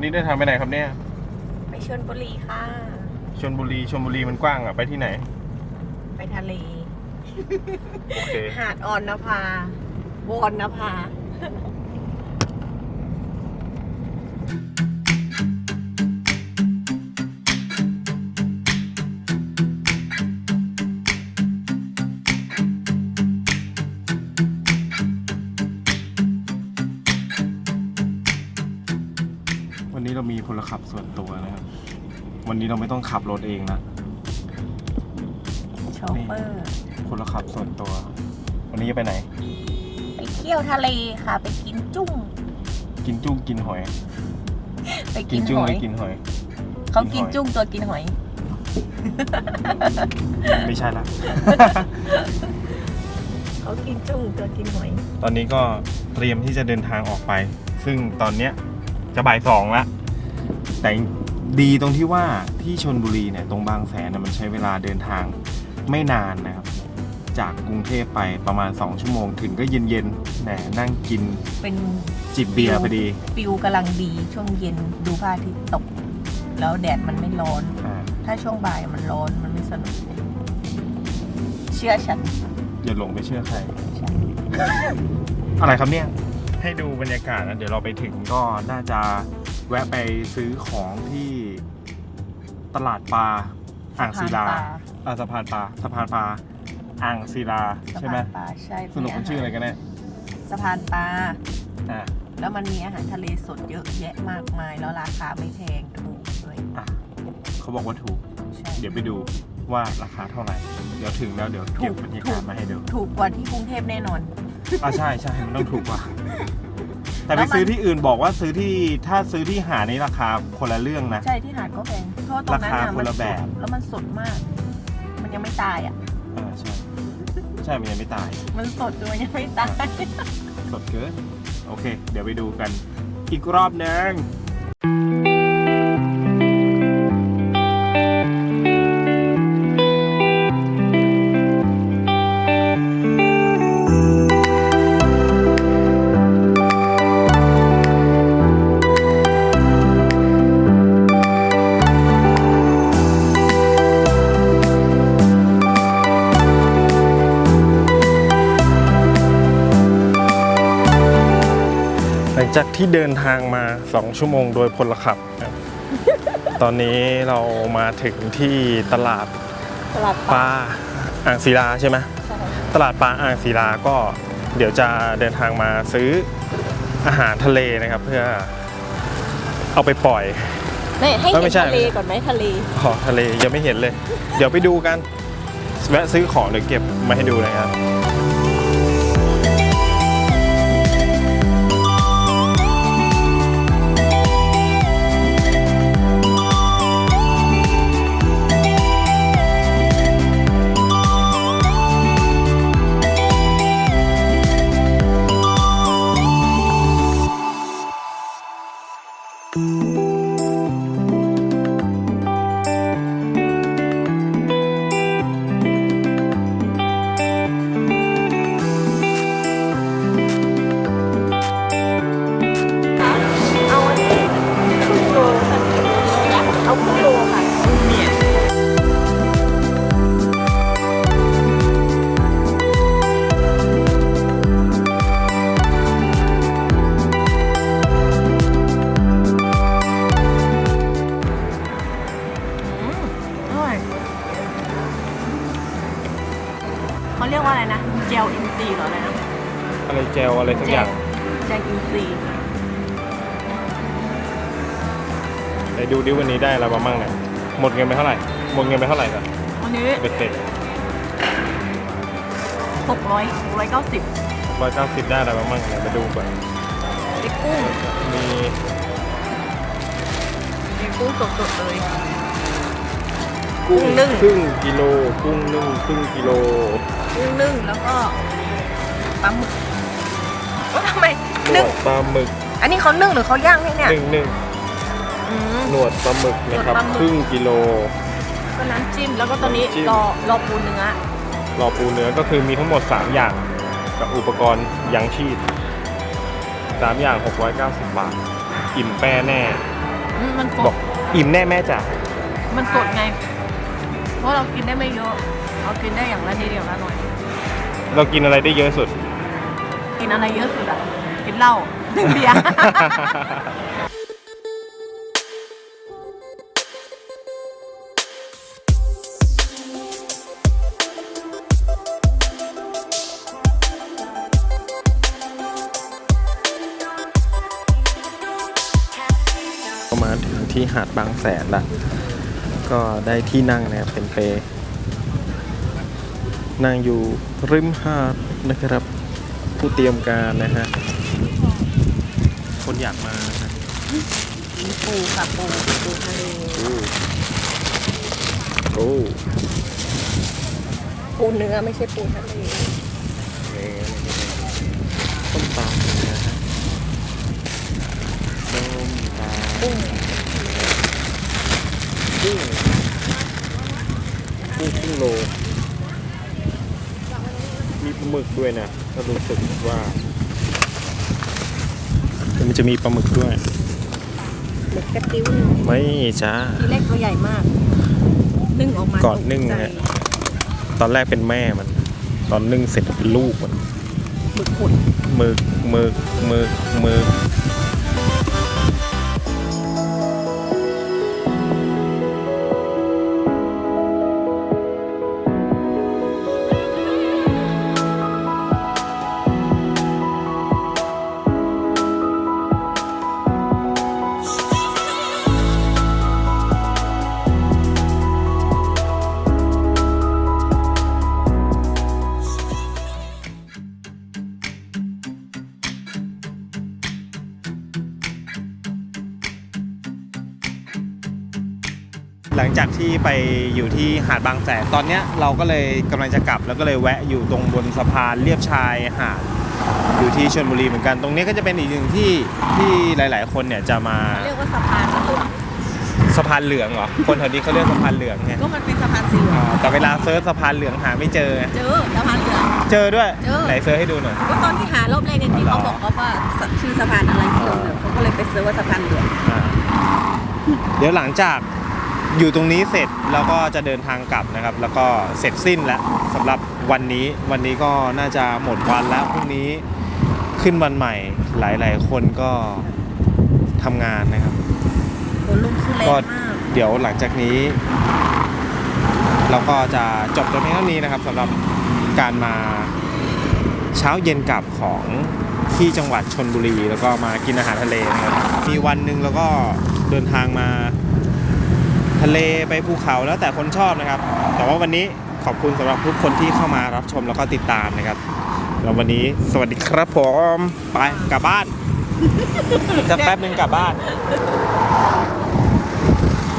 วันนี้เดินทางไปไหนครับเนี่ย ไปชลบุรีค่ะ ชลบุรีชลบุรีมันกว้างอะ ไปที่ไหน ไปทะเล โอเค หาดอ่อนนภาวอนนภา วันนี้เรามีพลขับส่วนตัวนะครับ วันนี้เราไม่ต้องขับรถเองนะโชเฟอร์พลขับส่วนตัว วันนี้จะไปไหน ไปเที่ยวทะเลค่ะ ไปกินจุ้ง กินจุ้งกินหอย ไปกิกินนจุ้งหอหรืยอกินหอย เขากินกินหอยจุ้งตัวกินหอย ไม่ใช่ละเขากินจุ้งตัวกินหอย ตอนนี้ก็เตรียมที่จะเดินทางออกไป ซึ่งตอนเนี้ยจะบ่ายสองแล้ว แต่ดีตรงที่ว่าที่ชนบุรีเนี่ยตรงบางแสนนะมันใช้เวลาเดินทางไม่นานนะครับ จากกรุงเทพไปประมาณ 2 ชั่วโมงถึงก็เย็นๆแหมนั่งกินเป็นจิบเบียร์พอดีฟิลกำลังดีช่วงเย็นดูพระอาทิตย์ตก แล้วแดดมันไม่ร้อน อ่าถ้าช่วงบ่ายมันร้อนมันไม่สนุก เชื่อฉันอย่าหลงไปเชื่อใคร ฉันอะไรครับเนี่ย ให้ดูบรรยากาศนะเดี๋ยวเราไปถึงก็น่าจะ แวะไปซื้อของที่ตลาดปลาอ่างศิลาอ่าสะพานปลาสะพานปลาอ่างศิลาสะใช่ไหมพานปลาใช่สรุปมันชื่ออะไรกันแน่สะพานปลาอ่าแล้วมันมีอาหารทะเลสดเยอะแยะมากมาย แล้วราคาไม่แพงถูกด้วยอะเขาบอกว่าถูกใช่เดี๋ยวไปดูว่าราคาเท่าไหร่ เดี๋ยวถึงแล้วเดี๋ยวเก็บบรรยากาศมาให้ดู ถูกกว่าที่กรุงเทพแน่นอนอะใช่ใช่มันต้องถูกกว่า แต่แล้ไปวมันซื้อที่อื่นบอกว่าซื้อที่ถ้าซื้อที่หาดนี่ราคาคนละเรื่องนะ ใช่ที่หาดก็แพงเพราะว่าตรงนั้นราคาอะคมันนละสแบดบแล้วมันสดมาก มันยังไม่ตายอะอ่าใช่ใช่มันยังไม่ตาย มันสดจนมันยังไม่ตาย สดเกินโอเค เดี๋ยวไปดูกัน อีกรอบหนึง จากที่เดินทางมา 2 ชั่วโมงโดยพลขับนะครับ ตอนนี้เรามาถึงที่ตลาดตลาดปลาอ่างศิลาใช่ไหมใช่ตลาดปลาอ่างศิลาก็เดี๋ยวจะเดินทางมาซื้ออาหารทะเลนะครับ เพื่อเอาไปปล่อยไม่ให้เอ้ยเห็ไม่นใช่ ทะเลก่อนไหมทะเล ขอทะเลยังไม่เห็นเลย เดี๋ยวไปดูกัน แวะซื้อของเดี๋ยวเก็บมาให้ดูนะครับ ว่าอะไรนะเจลอินซีย์เหรออะไรนะอะไรเจลอะไรสักอย่างเจลอินซีย์ไปดูดิวันนี้ได้อะไรมาบ้างเนี่ยหมดเงินไปเท่าไหร่หมดเงินไปเท่าไหร่กันวันนี้เบ็ดเสร็จหกร้อยหกร้อยเก้าสิบร้อยเก้าสิบได้อะไรมาบ้างเนี่ยมาดูก่อนไอ้กุ้งมีไอ้กุ้งสดๆเลย กุ้งนึ่ง ครึ่งกิโลกุ้งนึ่งครึ่งกิโล กุ้งนึ่งแล้วก็ปลาหมึกเอ้าทำไมหนนึ่วงดปลาหมึกอันนี้เขานึ่งหรือเขาย่างให้เนี่ยหนึ่งหนึ่งอืม หนวดปลาหมึกนะครับหนวดปลาหมึก ครึ่งกิโล ก็น้ำจิ้มแล้วก็ตอนนี้น้ำจิ้ม รอรอปูเนื้อรอปูเนื้อก็คือมีทั้งหมด 3 อย่าง กับอุปกรณ์ยังชีพ3อย่าง 690 บาท อิ่มแป้แน่ อืมมันสบอดกอิ่มแน่แม่จ๋ามันสดไง เพราะเรากินได้ไม่เยอะ เรากินได้อย่างละนิดอย่างละหน่อย เรากินอะไรได้เยอะสุด กินอะไรเยอะสุดอะ กินเหล้าดื่มเบียร์ประมาณถึงที่หาดบางแสนละ ก็ได้ที่นั่งนะครับเป็นเปร นั่งอยู่ริมหาดนะครับ ผู้เตรียมการนะฮะ คนอยากมานะฮะปูค่ะปูปูทะเลโอ้โอ้ปูเนื้อไม่ใช่ปูทะเลนี่ต้มตำนะฮะต้มตำกุ้งกุ้งกุ้งครึ่งโลมีปลา หมึกด้วยนะถ้ารู้สึกว่ามันจะมีปลาหมึกด้วยหมึกกระติ้วไม่จ้าทีแรกตัวใหญ่มาก นึ่งออกมาก่อนนึ่งตกใจเนี่ยตอนแรกเป็นแม่มัน ตอนนึ่งเสร็จเป็นลูกมันหมึกขุดหมึกหมึกหมึกหมึก หลังจากที่ไปอยู่ที่หาดบางแสนตอนเนี้ยเราก็เลยกำลังจะกลับ แล้วก็เลยแวะอยู่ตรงบนสะพานเลียบชายหาดอยู่ที่ชลบุรีเหมือนกัน ตรงนี้ก็จะเป็นอีกหนึ่งที่ที่หลาย ๆ คนเนี่ยจะมาเรียกว่าสะพานเหลืองสะพานเหลืองเหรอคนแถวนี้เขาเรียกสะพานเหลืองไงก็มันเป็นสะพานสีเหลืองอ่าแต่เวลาเซิร์ชสะพานเหลืองหาไม่เจอเจอสะพานเหลืองเจอด้วยเจอไหนเซิร์ชให้ดูหน่อยก็ตอนที่หารอบแรกเนี่ยที่อ๋อเขาบอกเขาว่าชื่อสะพานอะไรที่เหลืองๆเขาก็เลยไปเซิร์ชว่าสะพานเหลืองอ่าเดี๋ยวหลังจาก อยู่ตรงนี้เสร็จแล้วก็จะเดินทางกลับนะครับ แล้วก็เสร็จสิ้นแล้วสำหรับวันนี้วันนี้ก็น่าจะหมดวันแล้วพรุ่งนี้ขึ้นวันใหม่หลาย ๆ คนก็ทำงานนะครับโดนลุ่มขึ้นแรงก็มากเดี๋ยวหลังจากนี้ เราก็จะจบแต่เพียงเท่านี้นะครับสำหรับการมาเช้าเย็นกลับของที่จังหวัดชนบุรี แล้วก็มากินอาหารทะเลนะครับมีวันหนึ่งแล้วก็เดินทางมา ทะเลไปภูเขาแล้วแต่คนชอบนะครับ แต่ว่าวันนี้ขอบคุณสำหรับทุกคนที่เข้ามารับชมแล้วก็ติดตามนะครับแล้ววันนี้สวัสดีครับผมไปกลับบ้านจะแป๊บหนึงกลับบ้าน